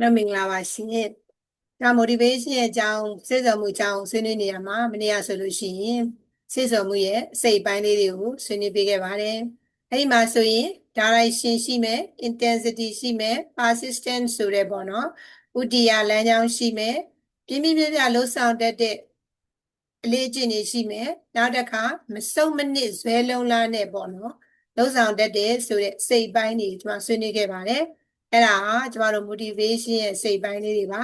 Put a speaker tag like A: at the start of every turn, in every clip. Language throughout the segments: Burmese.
A: တော့မင်္ဂလာပါရှင်။ဒါ motivation ရဲ့အကြောင်းစေစော်မှုအကြောင်းဆွေးနွေးနေရမှာမနေ့ကဆိုလို့ရှိရင်စေစော်မှုရဲ့အစိတ်ပိုင်းလေးတွေကိုဆွေးနွေးပေးခဲ့ပါတယ်။အဲဒီမှာဆိုရင် direction ရှိမယ် intensity ရှိမယ် persistence ဆိုတဲ့ပေါ့နော်။ဥတီယာလမ်းကြောင်းရှိမယ်။ပြင်းပြင်းပြပြလှုပ်ဆောင်တတ်တဲ့အလေးအကျင့်တွေရှိမယ်။နောက်တစ်ခါမစုံမနစ်ဇွဲလုံးလားနဲ့ပေါ့နော်။လှုပ်ဆောင်တတ်တဲ့ဆိုတဲ့စိတ်ပိုင်းတွေကျွန်မဆွေးနွေးခဲ့ပါတယ်။ အဲ့ဒါဟာကျမတို့ motivation ရဲ့စိတ်ပိုင်းလေးတွေပါ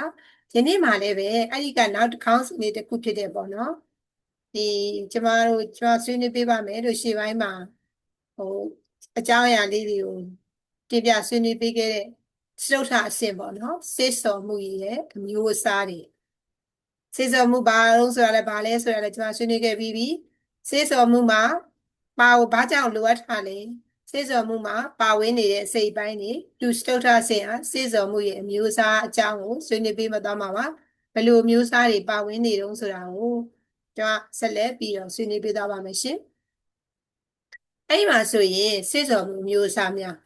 A: ယနေ့မှလည်းပဲအဲ့ဒီကနောက်တစ်ခေါင်းစဉ်လေးတစ်ခုဖြစ်တယ်ပေါ့နော်ဒီကျမတို့ကျမဆွေးနွေးပေးပါမယ်လို့ရှေ့ပိုင်းမှာဟိုအကြောင်းအရာလေးတွေကိုတင်ပြဆွေးနွေးပေးခဲ့တဲ့စတုထအဆင့်ပေါ့နော်စေစော်မှုရဲ့အမျိုးအစားတွေစေစော်မှုဘာလို့ဆိုတာလဲဘာလဲဆိုတာလဲကျမဆွေးနွေးခဲ့ပြီးပြီစေစော်မှုမှာဘာကိုဘာကြောင့်လိုအပ်တာလဲ စေစော်မှုမှာပါဝင်နေတဲ့အစိတ်ပိုင်းတွေသူစတုထဆင်ဟာစေစော်မှုရဲ့အမျိုးအစားအကြောင်းကိုဆွေးနွေးပေးမသွားမှာပါဘယ်လိုအမျိုးအစားတွေပါဝင်နေတုံးဆိုတာကိုကျွန်တော်ဆက်လက်ပြီးတော့ဆွေးနွေးပေးသွားပါမယ်ရှင်အဲ့ဒီမှာဆိုရင်စေစော်မှုမျိုးအစားများ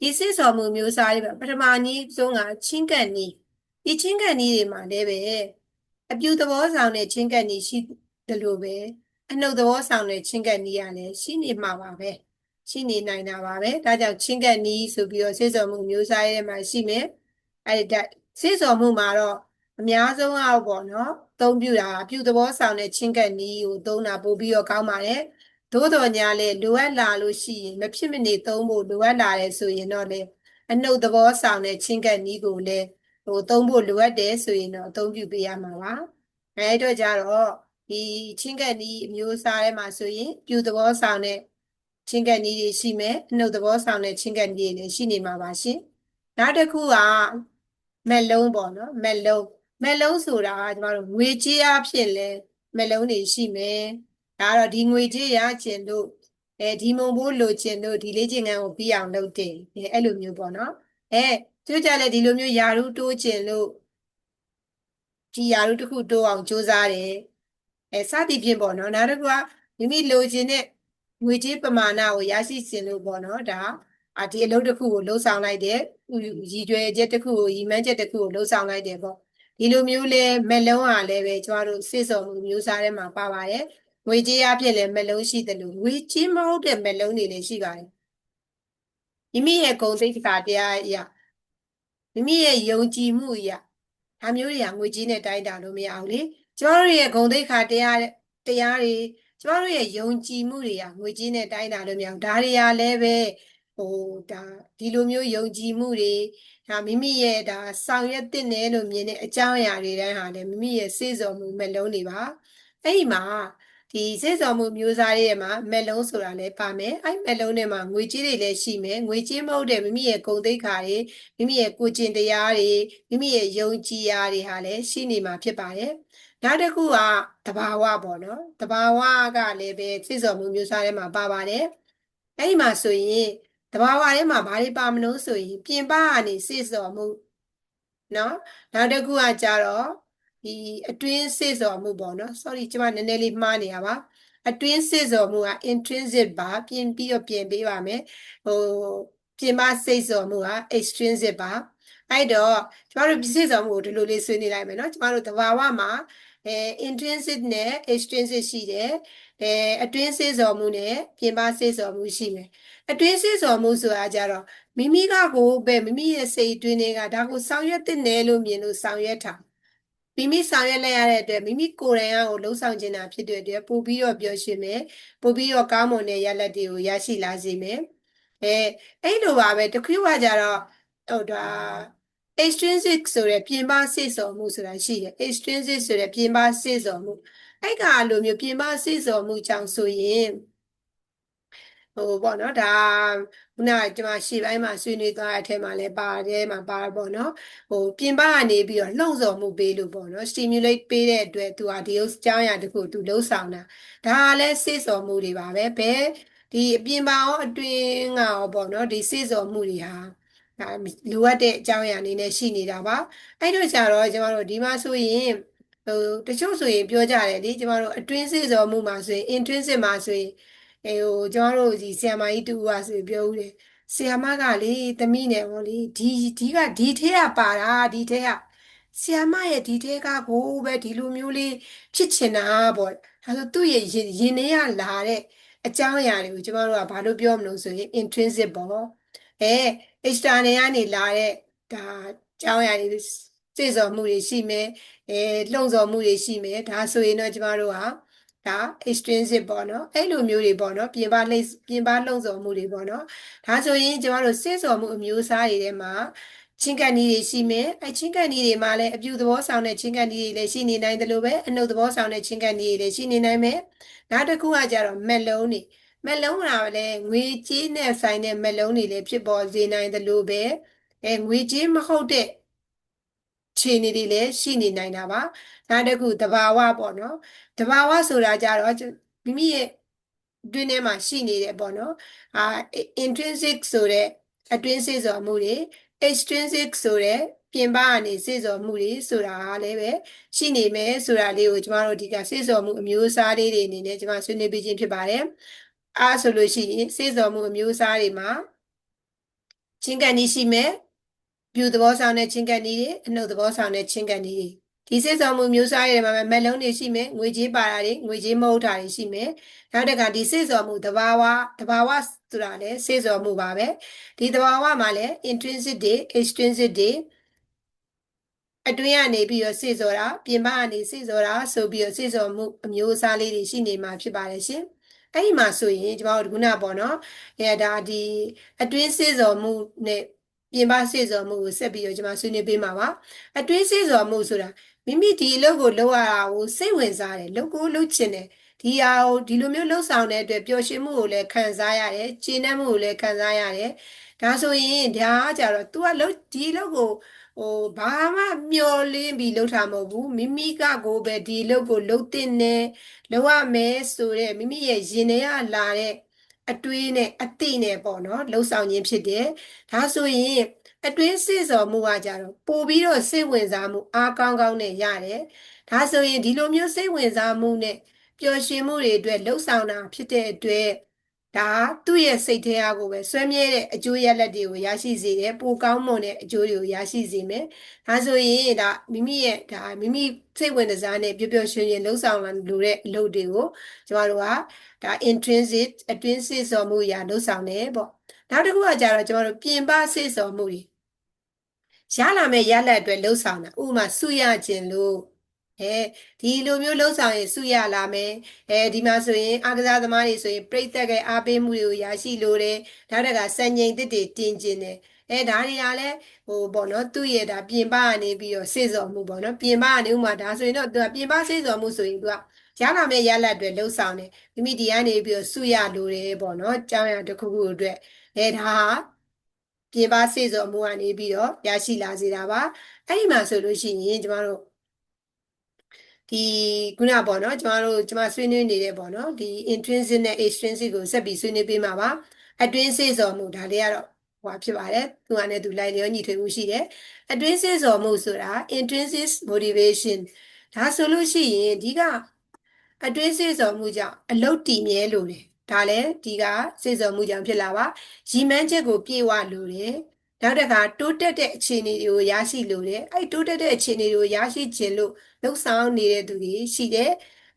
A: ဒီစေစော်မှုမျိုးအစားတွေပထမနည်းဆုံးကချင်းကပ်နည်းဒီချင်းကပ်နည်းတွေမှာလည်းပဲအပြူသဘောဆောင်တဲ့ချင်းကပ်နည်းရှိတယ်လို့ပဲအနှုတ်သဘောဆောင်တဲ့ချင်းကပ်နည်းကလည်းရှိနေမှာပါပဲ။ ရှိနေနိုင်တာပါပဲဒါကြောင့်ချင်းကပ်နီးဆိုပြီးတော့ဆေးစော်မှုမျိုးစားရဲမှာရှိမယ်အဲ့ဒါဆေးစော်မှုမှာတော့အများဆုံးအောက်ပေါ့နော်သုံးပြတာပြုသဘောဆောင်တဲ့ချင်းကပ်နီးကိုသုံးတာပို့ပြီးတော့ကောင်းပါတယ်သို့တော်ညာလေလိုအပ်လာလို့ရှိရင်မဖြစ်မနေသုံးဖို့လိုအပ်လာတယ်ဆိုရင်တော့လေအနှုတ်သဘောဆောင်တဲ့ချင်းကပ်နီးကိုလည်းဟိုသုံးဖို့လိုအပ်တယ်ဆိုရင်တော့အသုံးပြုပေးရမှာပါအဲအတွက်ကြတော့ဒီချင်းကပ်နီးအမျိုးအစားထဲမှာဆိုရင်ပြုသဘောဆောင်တဲ့ ချင်းကပ်နည်းတွေရှိမယ်အနှုတ်သဘောဆောင်တဲ့ချင်းကပ်နည်းတွေရှိနေမှာပါရှင်နောက်တစ်ခုကမက်လုံးပေါ့နော်မက်လုံးမက်လုံးဆိုတာကကျမတို့ငွေကြေးအဖြစ်လဲမက်လုံးတွေရှိမယ်ဒါကတော့ဒီငွေကြေးရကျင်လို့အဲဒီမုံဘိုးလိုချင်လို့ဒီလေးချင်ငန်းကိုပြီးအောင်လုပ်တယ်အဲအဲ့လိုမျိုးပေါ့နော်အဲကျိုးကြလဲဒီလိုမျိုးယာရုတိုးချင်လို့ဒီယာရုတစ်ခုတိုးအောင်ကြိုးစားတယ်အဲစသည်ဖြင့်ပေါ့နော်နောက်တစ်ခုကမိမိလိုချင်တဲ့ ငွေကြေးပမာဏကိုရရှိခြင်းလို့ပေါ့နော်ဒါအဒီအလုပ်တစ်ခုကိုလှုပ်ဆောင်လိုက်တယ်ရည်ရွယ်ချက်တစ်ခုကိုရည်မှန်းချက်တစ်ခုကိုလှုပ်ဆောင်လိုက်တယ်ပေါ့ဒီလိုမျိုးလဲမလုံးဟာလည်းပဲကျမတို့စစ်စော်မှုမျိုးစားထဲမှာပါပါတယ်ငွေကြေးအဖြစ်လည်းမလုံးရှိတယ်လို့ငွေကြေးမဟုတ်တဲ့မလုံးတွေလည်းရှိပါတယ်မိမိရဲ့ဂုဏ်သိက္ခာတရားအရာမိမိရဲ့ယုံကြည်မှုအရာဒါမျိုးတွေကငွေကြေးနဲ့တိုင်းတာလို့မရဘူးလေကျမတို့ရဲ့ဂုဏ်သိက္ခာတရားတရားတွေ ကျမတို့ရဲ့ယုံကြည်မှုတွေကငွေကြေးနဲ့တိုင်းတာလို့မရဘူးဒါတွေကလည်းပဲဟိုဒါဒီလိုမျိုးယုံကြည်မှုတွေဒါမိမိရဲ့ဒါဆောင်ရွက်တဲ့နယ်လို့မြင်တဲ့အကြောင်းအရာတွေတိုင်းဟာလည်းမိမိရဲ့စေ့စော်မှုမလုံးတွေပါအဲ့ဒီမှာဒီစေ့စော်မှုမျိုးစားတွေမှာမက်လုံးဆိုတာလည်းပါမယ်အဲ့မက်လုံးတွေမှာငွေကြေးတွေလည်းရှိမယ်ငွေကြေးမဟုတ်တဲ့မိမိရဲ့ဂုဏ်သိက္ခာတွေမိမိရဲ့ကိုကျင့်တရားတွေမိမိရဲ့ယုံကြည်ရာတွေဟာလည်းရှိနေမှာဖြစ်ပါတယ် နောက်တစ်ခုကတဘာဝပေါ့နော်တဘာဝကလည်းပဲစိတ်စော်မှုမျိုးစားထဲမှာပါပါတယ်အဲ့ဒီမှာဆိုရင်တဘာဝထဲမှာဘာတွေပါမလို့ဆိုရင်ပြင်ပကနေစိတ်စော်မှုနော်နောက်တစ်ခုကကြတော့ဒီအတွင်းစိတ်စော်မှုပေါ့နော် sorry ကျွန်မနည်းနည်းလေးမှားနေရပါအတွင်းစိတ်စော်မှုက intrinsic ပါပြင်ပြီးတော့ပြင်ပေးပါမယ်ဟိုပြင်ပစိတ်စော်မှုက extrinsic ပါအဲ့တော့ကျမတို့ပြည့်စုံမှုကိုဒီလိုလေးဆွေးနွေးလိုက်မယ်နော်ကျမတို့တဘာဝမှာ အဲ intrinsic နဲ့ extrinsic ရှိတယ်အဲအတွင်းစေစော်မှုနဲ့ပြင်ပစေစော်မှုရှိမယ်အတွင်းစေစော်မှုဆိုတာကြတော့မိမိကကိုပဲမိမိရဲ့စိတ်အတွင်းတွေကဒါကိုဆောင်ရွက်တဲ့နယ်လို့မြင်လို့ဆောင်ရွက်တာမိမိဆောင်ရွက်လိုက်ရတဲ့အတွက်မိမိကိုယ်တိုင်ကကိုလှုပ်ဆောင်ခြင်းတာဖြစ်တဲ့အတွက်ပို့ပြီးတော့ပျော်ရွှင်မယ်ပို့ပြီးတော့ကောင်းမွန်တဲ့ရလဒ်တွေကိုရရှိလာစေမယ်အဲအဲ့လိုပါပဲတခုကကြတော့ဟိုဒါ extrinsic ဆိုတဲ့ပြင်ပစေ့စော်မှုဆိုတာရှိတယ် extrinsic ဆိုတဲ့ပြင်ပစေ့စော်မှုအဲ့ကလိုမျိုးပြင်ပစေ့စော်မှုကြောင့်ဆိုရင်ဟိုပေါ့နော်ဒါခုနကကျွန်မရှေ့ပိုင်းမှာဆွေးနွေးသွားတဲ့အထက်မှာလည်းပါတယ်မှာပါပေါ့နော်ဟိုပြင်ပကနေပြီးတော့လှုံ့ဆော်မှုပေးလို့ပေါ့နော် stimulate ပေးတဲ့အတွက်သူကဒီဥကြောင်းရတခုသူလှုပ်ဆောင်တာဒါကလည်းစေ့စော်မှုတွေပါပဲဘယ်ဒီအပြင်ပါရောအတွင်းကရောပေါ့နော်ဒီစေ့စော်မှုတွေဟာ ဒါလိုအပ်တဲ့အကြောင်းအရာအနေနဲ့ရှိနေတာပါအဲ့တို့ကြတော့ကျမတို့ဒီမှာဆိုရင်ဟိုတချို့ဆိုရင်ပြောကြတယ်လေကျမတို့အတွင်းစေစော်မှုမှာဆိုရင် intrinsic မှာဆိုရင်အဲဟိုကျမတို့ဒီဆီယမာကြီးတူကဆိုပြောဦးတယ်ဆီယမကလေသမီးနဲ့ဟောလေဒီဒီကဒီထဲကပါတာဒီထဲကဆီယမရဲ့ဒီထဲကကိုပဲဒီလိုမျိုးလေးဖြစ်ချင်တာပေါ့ဒါဆိုသူ့ရဲ့ရင်ရင်ထဲကလာတဲ့အကြောင်းအရာတွေကိုကျမတို့ကဘာလို့ပြောမလို့ဆိုရင် intrinsic ပေါ့ အဲ external ကနေလာတဲ့ဒါအကြောင်းအရာတွေစိတ်စော်မှုတွေရှိမယ်အဲလှုံ့ဆော်မှုတွေရှိမယ်ဒါဆိုရင်တော့ကျမတို့ကဒါ extrinsic ပေါ့နော်အဲ့လိုမျိုးတွေပေါ့နော်ပြင်ပလိပြင်ပလှုံ့ဆော်မှုတွေပေါ့နော်ဒါဆိုရင်ကျမတို့စိတ်စော်မှုအမျိုးအစားတွေထဲမှာချင်းကန်နီတွေရှိမယ်အဲချင်းကန်နီတွေမှာလည်းအပြူသဘောဆောင်တဲ့ချင်းကန်နီတွေလည်းရှိနေနိုင်တယ်လို့ပဲအနှုတ်သဘောဆောင်တဲ့ချင်းကန်နီတွေလည်းရှိနေနိုင်မယ်နောက်တစ်ခုကကြတော့မက်လုံးတွေ မက်လုံးကလည်းငွေကြေးနဲ့ဆိုင်တဲ့မက်လုံးတွေလည်းဖြစ်ပေါ်စေနိုင်တယ်လို့ပဲအဲငွေကြေးမဟုတ်တဲ့ခြေနေတွေလည်းရှိနေနိုင်တာပါနောက်တစ်ခုတဘာဝပေါ့နော်တဘာဝဆိုတာကြတော့မိမိရဲ့အတွင်းထဲမှာရှိနေတယ်ပေါ့နော်အာ intrinsic ဆိုတဲ့အတွင်းစေစော်မှုတွေ extrinsic ဆိုတဲ့ပြင်ပကနေစေစော်မှုတွေဆိုတာလည်းပဲရှိနေမယ်ဆိုတာလေးကိုကျမတို့ဒီကစေစော်မှုအမျိုးအစားလေးတွေအနေနဲ့ကျမဆွေးနွေးပေးခြင်းဖြစ်ပါတယ် အားဆိုလို့ရှိရင်စေစော်မှုအမျိုးအစားတွေမှာချင်းကန်ဤရှိမယ်ပြူသဘောဆောင်တဲ့ချင်းကန်ဤတွေအနှုတ်သဘောဆောင်တဲ့ချင်းကန်ဤတွေဒီစေစော်မှုမျိုးစားတွေမှာမက်လုံးတွေရှိမယ်ငွေကြေးပါတာတွေငွေကြေးမဟုတ်တာတွေရှိမယ်နောက်တစ်ခါဒီစေစော်မှုတဘာဝတဘာဝဆိုတာလည်းစေစော်မှုပါပဲဒီတဘာဝမှာလည်း intrinsic တွေ extrinsic တွေအတွင်းကနေပြီးတော့စေစော်တာပြင်ပကနေစေစော်တာဆိုပြီးတော့စေစော်မှုအမျိုးအစားလေးတွေရှိနေမှာဖြစ်ပါတယ်ရှင် အဲ့ဒီမှာဆိုရင်ကျွန်တော်တို့ခုနပေါ့နော်အဲဒါဒီအတွင်းစေစော်မှုနဲ့ပြင်ပစေစော်မှုကိုဆက်ပြီးတော့ကျွန်မဆွေးနွေးပေးမှာပါအတွင်းစေစော်မှုဆိုတာမိမိဒီအလုပ်ကိုလုပ်ရတာကိုစိတ်ဝင်စားတယ်လုပ်ကိုလုပ်ချင်တယ်ဒီဟာကိုဒီလိုမျိုးလှုပ်ဆောင်တဲ့အတွက်ပျော်ရွှင်မှုကိုလည်းခံစားရတယ်ကျေနပ်မှုကိုလည်းခံစားရတယ်ဒါဆိုရင်ဒါကကြတော့ तू ကလှုပ်ဒီလှုပ်ကို ဟိုဘာမှမျောလင်းပြီးလှုပ်တာမဟုတ်ဘူးမိမိကကိုပဲဒီလှုပ်ကိုလှုပ်တဲ့နဲ့လှုပ်ရမယ်ဆိုတဲ့မိမိရဲ့ရင်ထဲကလာတဲ့အတွေးနဲ့အသိနဲ့ပေါ့နော်လှုပ်ဆောင်ခြင်းဖြစ်တယ်ဒါဆိုရင်အတွင်းစိစော်မှုကကြတော့ပို့ပြီးတော့စိတ်ဝင်စားမှုအားကောင်းကောင်းနဲ့ရတယ်ဒါဆိုရင်ဒီလိုမျိုးစိတ်ဝင်စားမှုနဲ့ပျော်ရွှင်မှုတွေအတွက်လှုပ်ဆောင်တာဖြစ်တဲ့အတွက် ဒါသူ့ရဲ့စိတ်ထဲအားကိုပဲဆွဲမြဲတဲ့အကျိုးရလဒ်တွေကိုရရှိစေတယ်ပိုကောင်းမွန်တဲ့အကျိုးတွေကိုရရှိစေမယ်ဒါဆိုရင်ဒါမိမိရဲ့ဒါမိမိစိတ်ဝင်စားနဲ့ပျော်ပျော်ရွှင်ရွှင်လှုပ်ဆောင်လာလို့တဲ့အလုပ်တွေကိုကျမတို့ကဒါ intrinsic အတွင်းစိစော်မှုရာလှုပ်ဆောင်တယ်ပေါ့နောက်တစ်ခုကကြတော့ကျမတို့ပြင်ပစိစော်မှုတွေရလာမဲ့ရလက်အတွက်လှုပ်ဆောင်တာဥပမာစုရခြင်းလို့ အဲဒီလိုမျိုးလှုပ်ဆောင်ရင်စုရလာမယ်အဲဒီမှာဆိုရင်အားကစားသမားတွေဆိုရင်ပြိသက်ရဲ့အားပေးမှုတွေကိုရရှိလို့တယ်နောက်တကစံချိန်တစ်တွေတင်ကျင်တယ်အဲဒါတွေကလည်းဟိုပေါ့နော်သူ့ရဲ့ဒါပြင်ပကနေပြီးတော့စေစော်မှုပေါ့နော်ပြင်ပကနေဥမာဒါဆိုရင်တော့သူကပြင်ပစေစော်မှုဆိုရင်သူကရလာမဲ့ရလက်တွေလှုပ်ဆောင်တယ်မိမိဒီကနေပြီးတော့စုရလို့တယ်ပေါ့နော်ကြောင်းရတစ်ခုခုအတွက်အဲဒါဟာပြင်ပစေစော်မှုကနေပြီးတော့ရရှိလာစေတာပါအဲ့ဒီမှာဆိုလို့ရှိရင်ကျမတို့ ဒီခုနပေါ့နော်ကျမတို့ကျမဆွေးနွေးနေတဲ့ပေါ့နော်ဒီ intrinsic နဲ့ extrinsic ကိုဆက်ပြီးဆွေးနွေးပေးမှာပါအတွင်းစေစော်မှုဒါလေးကတော့ဟိုဖြစ်ပါတယ်သူကလည်းသူလိုက်လျောညီထွေမှုရှိတယ်အတွင်းစေစော်မှုဆိုတာ intrinsic motivation ဒါဆိုလို့ရှိရင်ဒီကအတွင်းစေစော်မှုကြောင့်အလုတ်တည်မြဲလို့တယ်ဒါလည်းဒီကစေစော်မှုကြောင့်ဖြစ်လာပါရီမန်းချက်ကိုပြေဝလို့တယ် နောက်တစ်ခါတိုးတက်တဲ့အခြေအနေတွေကိုရရှိလို့တယ်အဲ့တိုးတက်တဲ့အခြေအနေတွေကိုရရှိခြင်းလို့လှုပ်ဆောင်နေတဲ့သူတွေရှိတယ်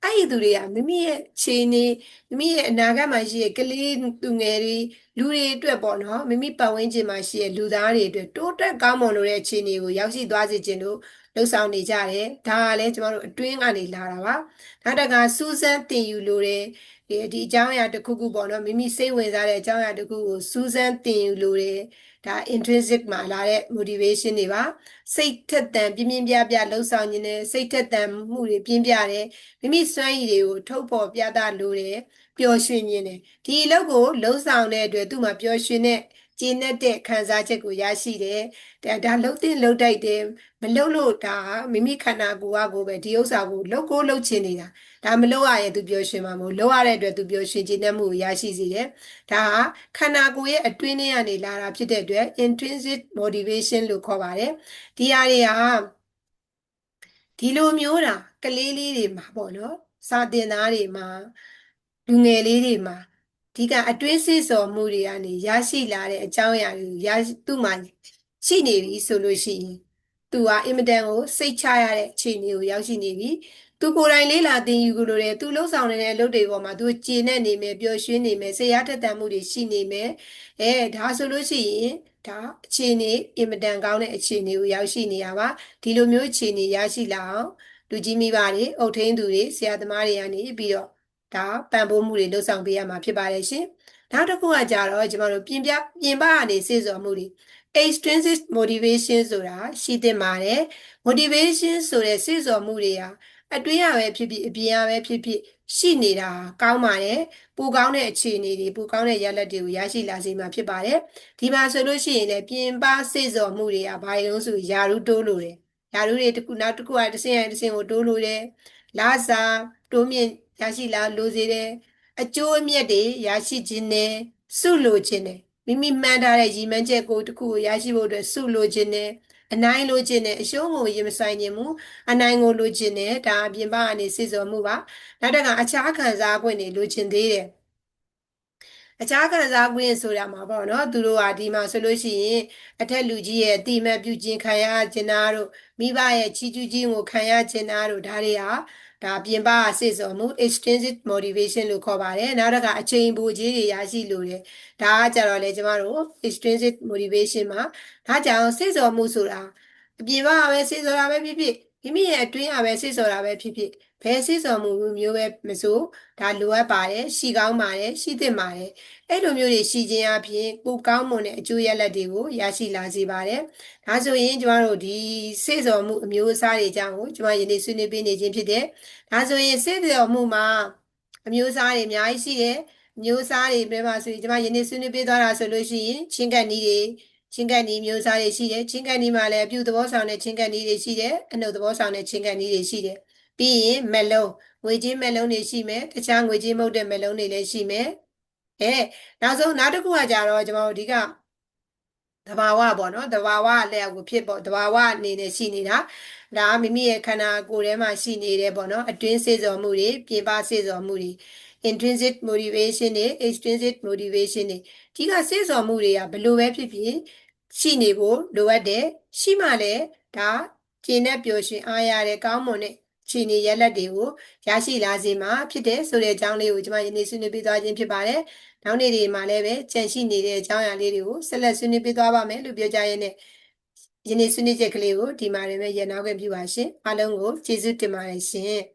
A: အဲ့ဒီသူတွေကမိမိရဲ့ခြေနေမိမိရဲ့အနာဂတ်မှာရှိတဲ့ကလေးသူငယ်တွေလူတွေအတွက်ပေါ့နော်မိမိပတ်ဝန်းကျင်မှာရှိတဲ့လူသားတွေအတွက်တိုးတက်ကောင်းမွန်လို့တဲ့အခြေအနေကိုရောက်ရှိသွားစေခြင်းလို့ လှုပ်ဆောင်နေကြတယ်ဒါကလည်းကျမတို့အတွင်းကနေလာတာပါနောက်တကစူးစမ်းတင်ယူလို့တဲ့ဒီဒီအကြောင်းအရာတစ်ခုခုပေါ့နော်မိမိစိတ်ဝင်စားတဲ့အကြောင်းအရာတစ်ခုကိုစူးစမ်းတင်ယူလို့တဲ့ဒါ intrinsic မှာလာတဲ့ motivation တွေပါစိတ်ထက်သန်ပြင်းပြင်းပြပြလှုပ်ဆောင်ခြင်းနဲ့စိတ်ထက်သန်မှုတွေပြင်းပြတယ်မိမိစွမ်းရည်တွေကိုထုတ်ဖော်ပြသလို့တယ်ပျော်ရွှင်ခြင်းတယ်ဒီအလုပ်ကိုလှုပ်ဆောင်တဲ့အတွက်သူ့မှာပျော်ရွှင်တဲ့ ကျင်းတဲ့ခံစားချက်ကိုရရှိတယ်ဒါဒါလှုပ်တဲ့လှုပ်တိုက်တယ်မလှုပ်လို့ဒါမိမိခန္ဓာကိုယ်ကကိုပဲဒီဥစ္စာကိုလှုပ်ကိုလှုပ်ချင်နေတာဒါမလှုပ်ရရင်သူပျော်ရွှင်မှာမဟုတ်လှုပ်ရတဲ့အတွက်သူပျော်ရွှင်ခြင်းနဲ့မှုကိုရရှိစေတယ်ဒါဟာခန္ဓာကိုယ်ရဲ့အတွင်းထဲကနေလာတာဖြစ်တဲ့အတွက် intrinsic motivation လို့ခေါ်ပါတယ်ဒီဟာတွေဟာဒီလိုမျိုးတာကလေးလေးတွေမှာပေါ့နော်စာတင်သားတွေမှာလူငယ်လေးတွေမှာ ဒီကအတွင်းစေစော်မှုတွေကနေရရှိလာတဲ့အကြောင်းအရာတွေကိုရရှိသူ့မှာရှိနေပြီဆိုလို့ရှိရင်သူဟာအင်မတန်ကိုစိတ်ချရတဲ့အခြေအနေကိုရောက်ရှိနေပြီသူကိုယ်တိုင်လေးလာသင်ယူကြလို့တယ်သူလှုပ်ဆောင်နေတဲ့အလုပ်တွေပေါ်မှာသူကျေနပ်နေမယ်ပျော်ရွှင်နေမယ်စိတ်အားထက်သန်မှုတွေရှိနေမယ်အဲဒါဆိုလို့ရှိရင်ဒါအခြေအနေအင်မတန်ကောင်းတဲ့အခြေအနေကိုရောက်ရှိနေရပါဒီလိုမျိုးအခြေအနေရရှိလာအောင်လူကြီးမိဘတွေအုပ်ထိန်းသူတွေဆရာသမားတွေကနေပြီးတော့ ဒါပံ့ပိုးမှုတွေလှုပ်ဆောင်ပေးရမှာဖြစ်ပါတယ်ရှင်နောက်တစ်ခုကကြတော့ကျမတို့ပြင်ပြပြင်ပကနေစေစော်မှုတွေ extrinsic motivation ဆိုတာရှိသင့်ပါတယ် motivation ဆိုတဲ့စေစော်မှုတွေဟာအတွင်းရပဲဖြစ်ဖြစ်အပြင်ရပဲဖြစ်ဖြစ်ရှိနေတာကောင်းပါတယ်ပိုကောင်းတဲ့အခြေအနေတွေပိုကောင်းတဲ့ရလဒ်တွေကိုရရှိလာစေမှာဖြစ်ပါတယ်ဒီမှာဆိုလို့ရှိရင်လည်းပြင်ပစေစော်မှုတွေကဘာလို့ဆိုယာရုတိုးလို့တယ်ယာရုတွေတစ်ခုနောက်တစ်ခုကတစ်ဆင့်ရတစ်ဆင့်ကိုတိုးလို့တယ်လာစာတိုးမြင့် ရရှိလာလို့စေတယ်အကျိုးအမြတ်တွေရရှိခြင်းနဲ့စုလို့ခြင်းနဲ့မိမိမှန်းထားတဲ့ရည်မှန်းချက်ကိုတစ်ခုကိုရရှိဖို့အတွက်စုလို့ခြင်းနဲ့အနိုင်လိုချင်တယ်အရှုံးကိုရင်မဆိုင်ခြင်းမူအနိုင်ကိုလိုချင်တယ်ဒါအပြင်ပကနေစိစော်မှုပါနောက်တစ်ခါအခြားခံစား권တွေလိုချင်သေးတယ်အခြားခံစား권ဆိုတာမှာပေါ့နော်သူတို့ဟာဒီမှာဆိုလို့ရှိရင်အထက်လူကြီးရဲ့အတိမတ်ပြုခြင်းခံရခြင်းနာတို့မိဘရဲ့ချီးကျူးခြင်းကိုခံရခြင်းနာတို့ဒါတွေဟာ ဒါပြင်ပစေစော်မှု extrinsic motivation လို့ခေါ်ပါတယ်နောက်တစ်ခါအချိန်ပိုကြီးတွေရရှိလို့တယ်ဒါကကြတော့လေကျမတို့ extrinsic motivation မှာဒါကြောင့်စေစော်မှုဆိုတာအပြင်ပပဲစေစော်တာပဲဖြစ်ဖြစ်မိမိရဲ့အတွင်းအပဲစေစော်တာပဲဖြစ်ဖြစ် ဘယ်စေစော်မှုမျိုးပဲမဆိုဒါလိုအပ်ပါတယ်ရှိကောင်းပါတယ်ရှိသင့်ပါတယ်အဲ့လိုမျိုးတွေရှိခြင်းအပြင်ကိုကောင်းမွန်တဲ့အကျိုးရလဒ်တွေကိုရရှိလာစေပါတယ်ဒါဆိုရင်ကျမတို့ဒီစေစော်မှုအမျိုးအစားတွေအကြောင်းကိုကျမယနေ့ဆွေးနွေးပေးနေခြင်းဖြစ်တယ်ဒါဆိုရင်စေစော်မှုမှာအမျိုးအစားတွေအများကြီးရှိတယ်မျိုးအစားတွေပြပါဆိုရင်ကျမယနေ့ဆွေးနွေးပေးသွားတာဆိုလို့ရှိရင်ချင်းကပ်နီးတွေချင်းကပ်နီးမျိုးစားတွေရှိတယ်ချင်းကပ်နီးမှာလည်းအပြုသဘောဆောင်တဲ့ချင်းကပ်နီးတွေရှိတယ်အနှုတ်သဘောဆောင်တဲ့ချင်းကပ်နီးတွေရှိတယ် ပြီးရင်မလုံးငွေကြေးမလုံးတွေရှိမယ်တခြားငွေကြေးမဟုတ်တဲ့မလုံးတွေလည်းရှိမယ်အဲနောက်ဆုံးနောက်တစ်ခုကကြတော့ကျွန်တော်တို့ဒီကတဘာဝပေါ့နော်တဘာဝအလျောက်ကိုဖြစ်ပေါ့တဘာဝအနေနဲ့ရှိနေတာဒါမိမိရဲ့ခန္ဓာကိုယ်ထဲမှာရှိနေတယ်ပေါ့နော်အတွင်းစေစော်မှုတွေပြင်ပစေစော်မှုတွေ intrinsic motivation တွေ extrinsic motivation တွေဒီကစေစော်မှုတွေကဘလို့ပဲဖြစ်ဖြစ်ရှိနေဖို့လိုအပ်တယ်ရှိမှလည်းဒါကျင့်တဲ့ပျော်ရွှင်အားရတဲ့ကောင်းမွန်တဲ့ ခြေနေရလက်တွေကိုရရှိလာစေမှာဖြစ်တဲ့ဆိုတဲ့အကြောင်းလေးကိုကျွန်မယနေ့ဆွေးနွေးပေးသွားခြင်းဖြစ်ပါတယ်။နောက်နေ့တွေမှာလည်းပဲကြန့်ရှိနေတဲ့အကြောင်းအရာလေးတွေကိုဆက်လက်ဆွေးနွေးပေးသွားပါမယ်လို့ပြောကြရတဲ့ယနေ့ဆွေးနွေးချက်ကလေးကိုဒီမှာလည်းပဲရန်နာခွင့်ပြုပါရှင်။အားလုံးကိုကျေးဇူးတင်ပါတယ်ရှင်။